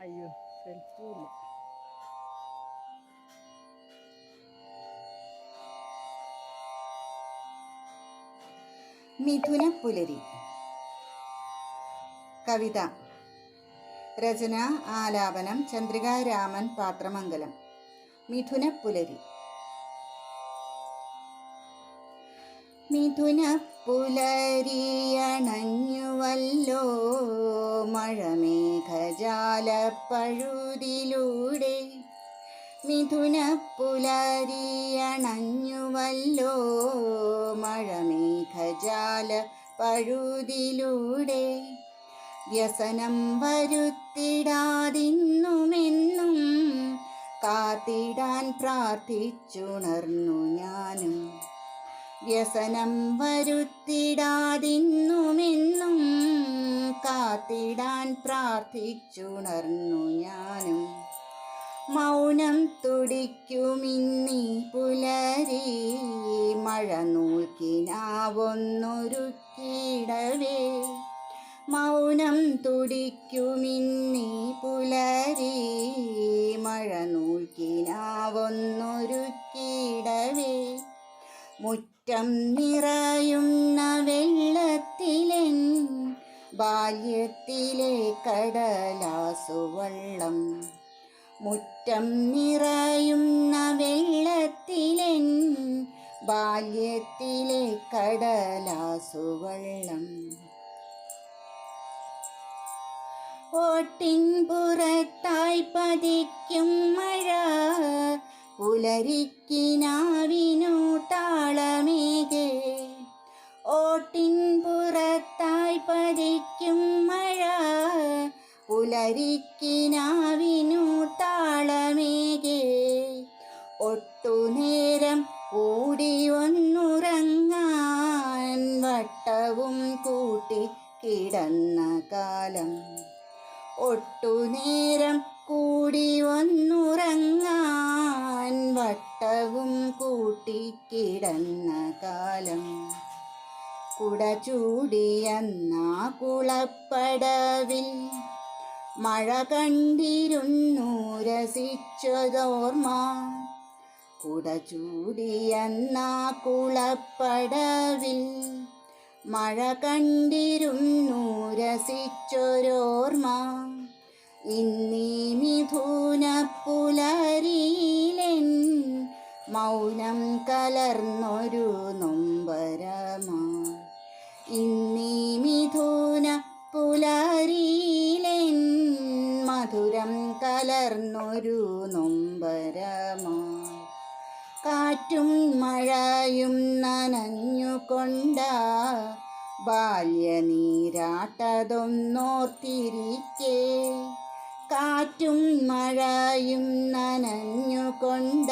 അയ്യോ സെൽഫില്ല മിഥുന പുലരി. കവിത. രചന ആലാപനം ചന്ദ്രികാ രാമൻ പാത്രമംഗലം. മിഥുന പുലരി. മിഥുന പുലരിയണഞ്ഞുവല്ലോ മഴമേഘജാല പഴുതിലൂടെ മിഥുന പുലരിയണഞ്ഞുവല്ലോ മഴമേഘജാല പഴുതിലൂടെ വ്യസനം വരുത്തിടാതിന്നുമെന്നും കാത്തിടാൻ പ്രാർത്ഥിച്ചുണർന്നു ഞാനും. വ്യസനം വരുത്തിടാതിന്നുമെന്നും കാത്തിടാൻ പ്രാർത്ഥിച്ചുണർന്നു ഞാനും. മൗനം തുടിക്കുമിന്നി പുലരി മഴ നൂൽക്കിനാവൊന്നൊരുക്കിടവേ. മൗനം തുടിക്കുമിന്നി പുലരി മഴ നൂൽക്കിനാവൊന്നൊരുക്കിടവേ മുറ്റം നിറയുന്ന വെള്ളത്തിലെൻ ബാല്യത്തിലെ കടലാസുവള്ളം മുറ്റം നിറയുന്ന വെള്ളത്തിലെൻ ബാല്യത്തിലെ കടലാസുവള്ളം ഓട്ടിൻ പുറത്തായി പതിക്കും മഴ പുലരിക്കിനാവിനു കൂട്ടി കിടന്ന കാലം. ഒട്ടുനേരം കൂടി വന്നുറങ്ങാൻ വട്ടവും കൂട്ടി കിടന്ന കാലം. കുട ചൂടിയെന്ന കുളപ്പടവിൽ മഴ കണ്ടിരുന്നു രസിച്ചതോർമ്മ. കുട ചൂടിയെന്ന കുളപ്പടവിൽ മഴ കണ്ടിരുന്നു രസിച്ചൊരോർമ്മ. ഇന്നീ മിഥുന പുലരിയിലെൻ മൗനം കലർന്നൊരു നൊമ്പരമാ. ഇന്നീ മിഥുന പുലരിയിലെൻ മധുരം കലർന്നൊരു നൊമ്പരമായി കാറ്റും മഴയും നനഞ്ഞുകൊണ്ട ബാല്യനീരാട്ടതൊന്നോർത്തിരിക്കേ. കാറ്റും മഴയും നനഞ്ഞുകൊണ്ട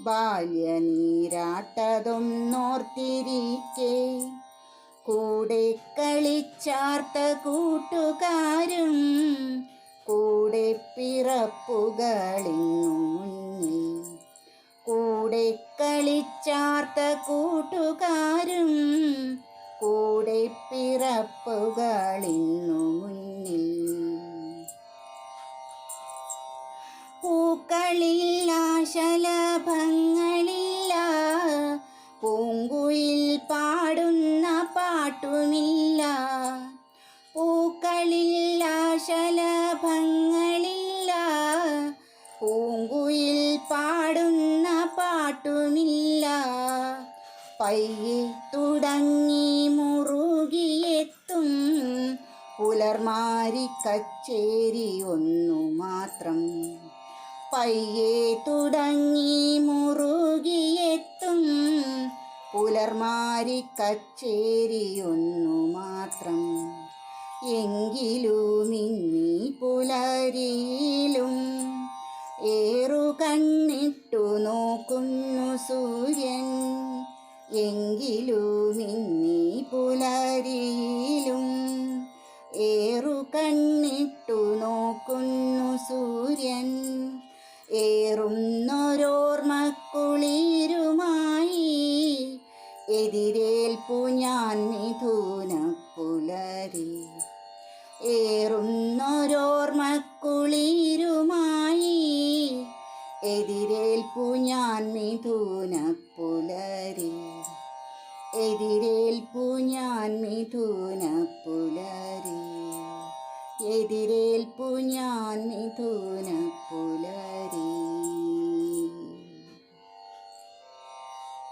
ബാല്യനീരാട്ടതൊന്നോർത്തിരിക്കേ. കൂടെ കളിച്ചാർത്ത കൂട്ടുകാരും കൂടെ പിറപ്പുകളിന്നു മുന്നിൽ കൂടെ കളിച്ചാർത്ത കൂട്ടുകാരും കൂടെ പിറപ്പുകളിന്നു മുന്നിൽ. പൂക്കളില്ല പയ്യെ തുടങ്ങി മുറുകിയെത്തും പുലർമാരി കച്ചേരി ഒന്നു മാത്രം. പയ്യെ തുടങ്ങി മുറുകിയെത്തും പുലർമാരി കച്ചേരി ഒന്നു മാത്രം. എങ്കിലും ഇന്നീ പുലരിയിലും ഏറു കണ്ണിട്ടു നോക്കുന്നു സൂര്യൻ എങ്കിലും നിന്നീ പുലരിയിലും ഏറു കണ്ണിട്ടു നോക്കുന്നു സൂര്യൻ. ഏറുന്നൊരോർമ്മക്കുളിരുമായി എതിരേൽപ്പു ഞാൻ മിഥുന പുലരി ഏറുന്നൊരോ ഓണക്കുളിരുമായി എതിരേൽപ്പു ഞാൻ മിഥുന പുലരി എതിരേൽപ്പു ഞാൻ മിഥുന പുലരി എതിരേൽപ്പു ഞാൻ മിഥുന